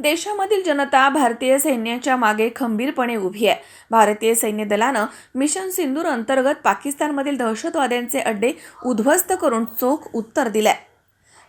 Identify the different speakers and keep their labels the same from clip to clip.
Speaker 1: देशामधील जनता भारतीय सैन्याच्या मागे खंबीरपणे उभी आहे. भारतीय सैन्य दलानं मिशन सिंदूर अंतर्गत पाकिस्तानमधील दहशतवाद्यांचे अड्डे उद्ध्वस्त करून चोख उत्तर दिलंय.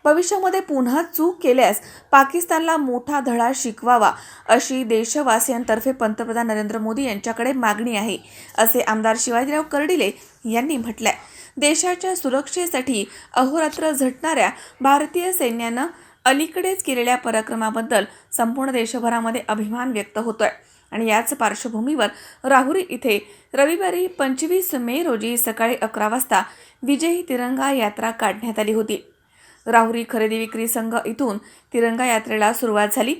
Speaker 1: भविष्यामध्ये पुन्हा चूक केल्यास पाकिस्तानला मोठा धडा शिकवावा अशी देशवासियांतर्फे पंतप्रधान नरेंद्र मोदी यांच्याकडे मागणी आहे असे आमदार शिवाजीराव कर्डिले यांनी म्हटलंय. देशाच्या सुरक्षेसाठी अहोरात्र झटणाऱ्या भारतीय सैन्यानं अलीकडेच केलेल्या पराक्रमाबद्दल संपूर्ण देशभरामध्ये अभिमान व्यक्त होतोय. आणि याच पार्श्वभूमीवर राहुरी इथे रविवारी पंचवीस मे रोजी सकाळी अकरा वाजता विजयी तिरंगा यात्रा काढण्यात आली होती. राहुरी खरेदी विक्री संघ इथून तिरंगा यात्रेला सुरुवात झाली.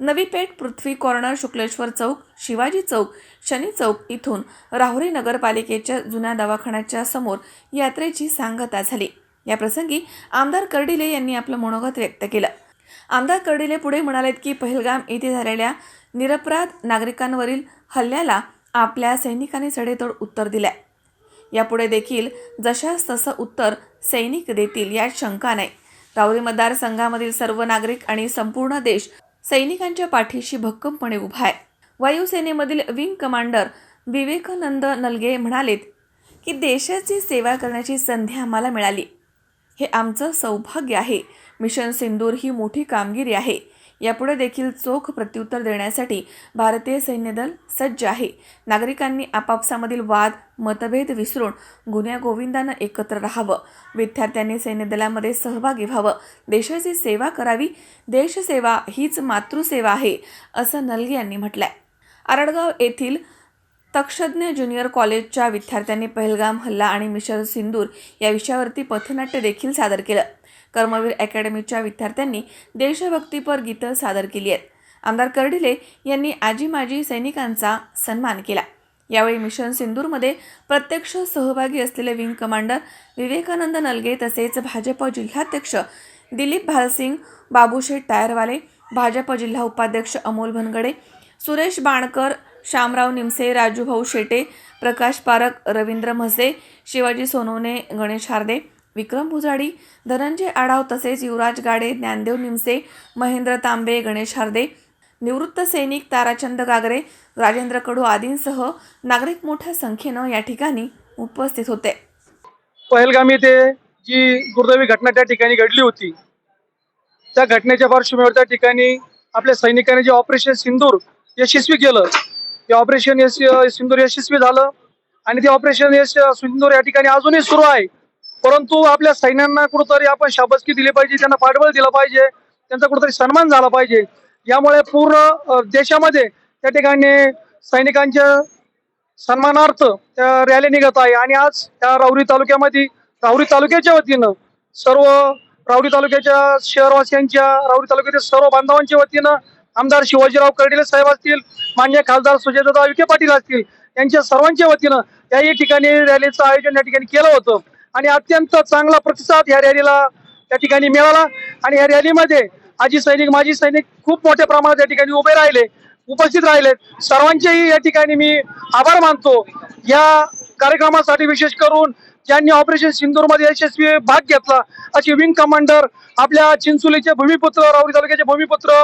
Speaker 1: नवी पेठ पृथ्वी कॉर्नर शुक्लेश्वर चौक शिवाजी चौक शनी चौक इथून राहुरी नगरपालिकेच्या जुन्या दवाखान्याच्या समोर यात्रेची सांगता झाली. याप्रसंगी आमदार कर्डिले यांनी आपलं मनोगत व्यक्त केलं. आमदार कर्डिले पुढे म्हणालेत की पहलगाम येथे झालेल्या निरपराध नागरिकांवरील हल्ल्याला आपल्या सैनिकांनी सडेतोड उत्तर दिल्या. यापुढे देखील जशास तसं उत्तर सैनिक देतील यात शंका नाही. रावरी मतदारसंघामधील सर्व नागरिक आणि संपूर्ण देश सैनिकांच्या पाठीशी भक्कमपणे उभा आहे. वायुसेनेमधील विंग कमांडर विवेकानंद नलगे म्हणालेत की देशाची सेवा करण्याची संधी आम्हाला मिळाली. हे आमचं सौभाग्य आहे. मिशन सिंदूर ही मोठी कामगिरी आहे. यापुढे देखील चोख प्रत्युत्तर देण्यासाठी भारतीय सैन्य दल सज्ज आहे. नागरिकांनी आपापसामधील वाद मतभेद विसरून गुन्ह्या गोविंदानं एकत्र राहावं. विद्यार्थ्यांनी सैन्य दलामध्ये सहभागी व्हावं. देशाची सेवा करावी. देशसेवा हीच मातृसेवा आहे असं नलगे यांनी म्हटलंय. आरडगाव येथील तक्षज्ञ ज्युनियर कॉलेजच्या विद्यार्थ्यांनी पहलगाम हल्ला आणि मिशन सिंदूर या विषयावरती पथनाट्य देखील सादर केलं. कर्मवीर अकॅडमीच्या विद्यार्थ्यांनी देशभक्तीपर गीतं सादर केली आहेत. आमदार कर्डिले यांनी आजी माजी सैनिकांचा सन्मान केला. यावेळी मिशन सिंदूरमध्ये प्रत्यक्ष सहभागी असलेले विंग कमांडर विवेकानंद नलगे तसेच भाजप जिल्हाध्यक्ष दिलीप भालसिंग बाबूशेठ टायरवाले भाजप जिल्हा उपाध्यक्ष अमोल भनगडे सुरेश बाणकर श्यामराव निमसे राजूभाऊ शेटे प्रकाश पारक रवींद्र म्हसे शिवाजी सोनवणे गणेश हार्दे विक्रम भुजाडी धनंजय आढाव तसेच युवराज गाडे ज्ञानदेव निमसे महेंद्र तांबे गणेश हार्दे निवृत्त सैनिक ताराचंद गागरे राजेंद्र कडू आदींसह नागरिक मोठ्या संख्येनं या ठिकाणी उपस्थित होते.
Speaker 2: पहलगाम येथे जी दुर्दैवी घटना त्या ठिकाणी घडली होती त्या घटनेच्या पार्श्वभूमीवर त्या ठिकाणी आपल्या सैनिकांनी जे ऑपरेशन सिंदूर यशस्वी केलं ते ऑपरेशन यश सिंदूर यशस्वी झालं आणि ते ऑपरेशन यश सिंदूर या ठिकाणी अजूनही सुरू आहे. परंतु आपल्या सैन्यांना कुठंतरी आपण शाबसकी दिली पाहिजे त्यांना पाठबळ दिलं पाहिजे त्यांचा कुठंतरी सन्मान झाला पाहिजे. यामुळे पूर्ण देशामध्ये त्या ठिकाणी सैनिकांच्या सन्मानार्थ त्या रॅली निघत आहे. आणि आज त्या राहुरी तालुक्यामध्ये राहुरी तालुक्याच्या वतीनं सर्व राहुरी तालुक्याच्या शहरवासियांच्या राहुरी तालुक्यातील सर्व बांधवांच्या वतीनं आमदार शिवाजीराव कर्डिले साहेब असतील मान्य खासदार सुजयदादा विखे पाटील असतील यांच्या सर्वांच्या वतीनं याही ठिकाणी रॅलीचं आयोजन या ठिकाणी केलं होतं. आणि अत्यंत चांगला प्रतिसाद या रॅलीला त्या ठिकाणी मिळाला. आणि या रॅलीमध्ये आजी सैनिक माजी सैनिक खूप मोठ्या प्रमाणात या ठिकाणी उभे राहिले उपस्थित राहिलेत सर्वांचेही या ठिकाणी मी आभार मानतो. या कार्यक्रमासाठी विशेष करून ज्यांनी ऑपरेशन सिंधूरमध्ये यशस्वी भाग घेतला असे विंग कमांडर आपल्या चिंचोलीचे भूमिपुत्र राहुरी तालुक्याचे भूमिपुत्र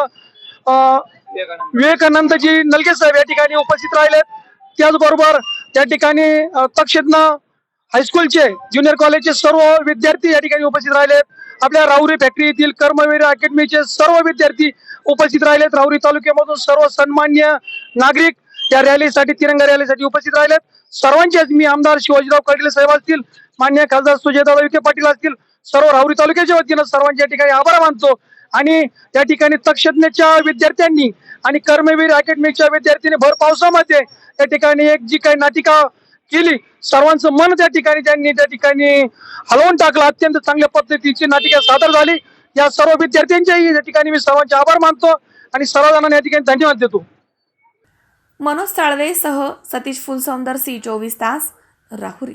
Speaker 2: विवेकानंदजी नलगे साहेब या ठिकाणी उपस्थित राहिलेत. त्याचबरोबर त्या ठिकाणी तक्षज्ञ हायस्कूलचे ज्युनियर कॉलेजचे सर्व विद्यार्थी या ठिकाणी उपस्थित राहिलेत. आपल्या राहुरी फॅक्टरी येथील कर्मवीर अकॅडमीचे सर्व विद्यार्थी उपस्थित राहिलेत. राहुरी तालुक्यामधून सर्व सन्मान्य नागरिक या रॅलीसाठी तिरंगा रॅलीसाठी उपस्थित राहिलेत. सर्वांचेच मी आमदार शिवाजीराव कर्डिले साहेब असतील मान्य खासदार सुजयदादा विखे पाटील असतील सर्व राहुरी तालुक्याच्या वतीनं सर्वांच्या ठिकाणी आभार मानतो. आणि त्या ठिकाणी तक्षज्ञच्या विद्यार्थ्यांनी आणि कर्मवीर अकॅडमीच्या विद्यार्थ्यांनी भर पावसामध्ये त्या ठिकाणी एक जी काही नाटिका केली. सर्वांचं मन त्या ठिकाणी त्यांनी त्या ठिकाणी हलवून टाकलं. अत्यंत चांगल्या पद्धतीची नाटिका सादर झाली. या सर्व विद्यार्थ्यांच्याही या ठिकाणी मी सर्वांचे आभार मानतो आणि सर्व जणांना या ठिकाणी धन्यवाद देतो.
Speaker 1: मनोज साळवेसह सतीश फुलसौंदर सी चोवीस तास Rahuri.